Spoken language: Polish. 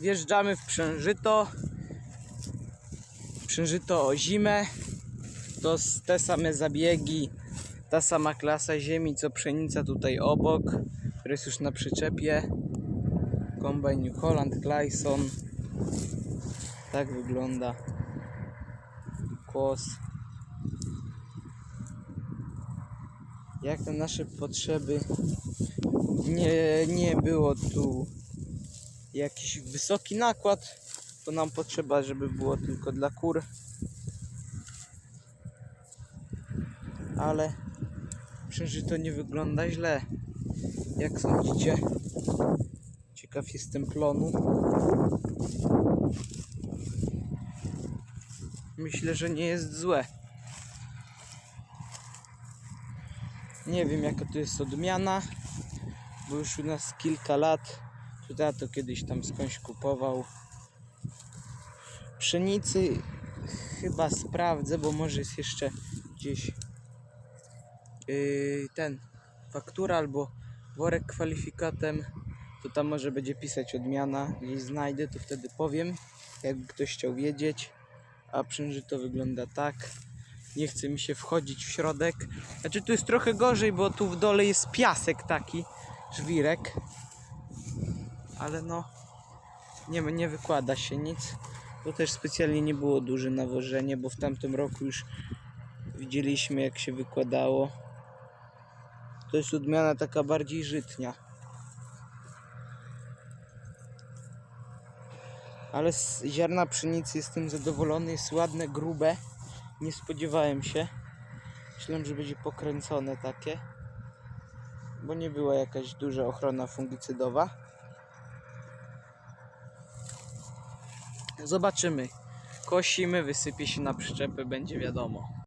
Wjeżdżamy w Przężyto. Przężyto o zimę. To te same zabiegi, ta sama klasa ziemi, co pszenica tutaj obok, która jest już na przyczepie. Combine New Holland, Clayson. Tak wygląda kłos. Jak na nasze potrzeby nie, nie było tu jakiś wysoki nakład, to nam potrzeba, żeby było tylko dla kur. Ale przecież to nie wygląda źle. Jak sądzicie? Ciekaw jestem plonu. Myślę, że nie jest złe. Nie wiem jaka to jest odmiana, bo już u nas kilka lat. Tutaj to kiedyś tam skądś kupował. Pszenicy chyba sprawdzę, bo może jest jeszcze gdzieś yy, ten faktura albo worek kwalifikatem. To tam może będzie pisać odmiana. Gdzieś znajdę, to wtedy powiem, jakby ktoś chciał wiedzieć. A przynży to wygląda tak. Nie chce mi się wchodzić w środek. Znaczy tu jest trochę gorzej, bo tu w dole jest piasek taki, żwirek. Ale no, nie, nie wykłada się nic. To też specjalnie nie było duże nawożenie, bo w tamtym roku już widzieliśmy jak się wykładało. To jest odmiana taka bardziej żytnia. Ale z ziarna pszenicy jestem zadowolony, jest ładne, grube. Nie spodziewałem się. Myślałem, że będzie pokręcone takie. Bo nie była jakaś duża ochrona fungicydowa. Zobaczymy. Kosimy, wysypie się na przyczepy, będzie wiadomo.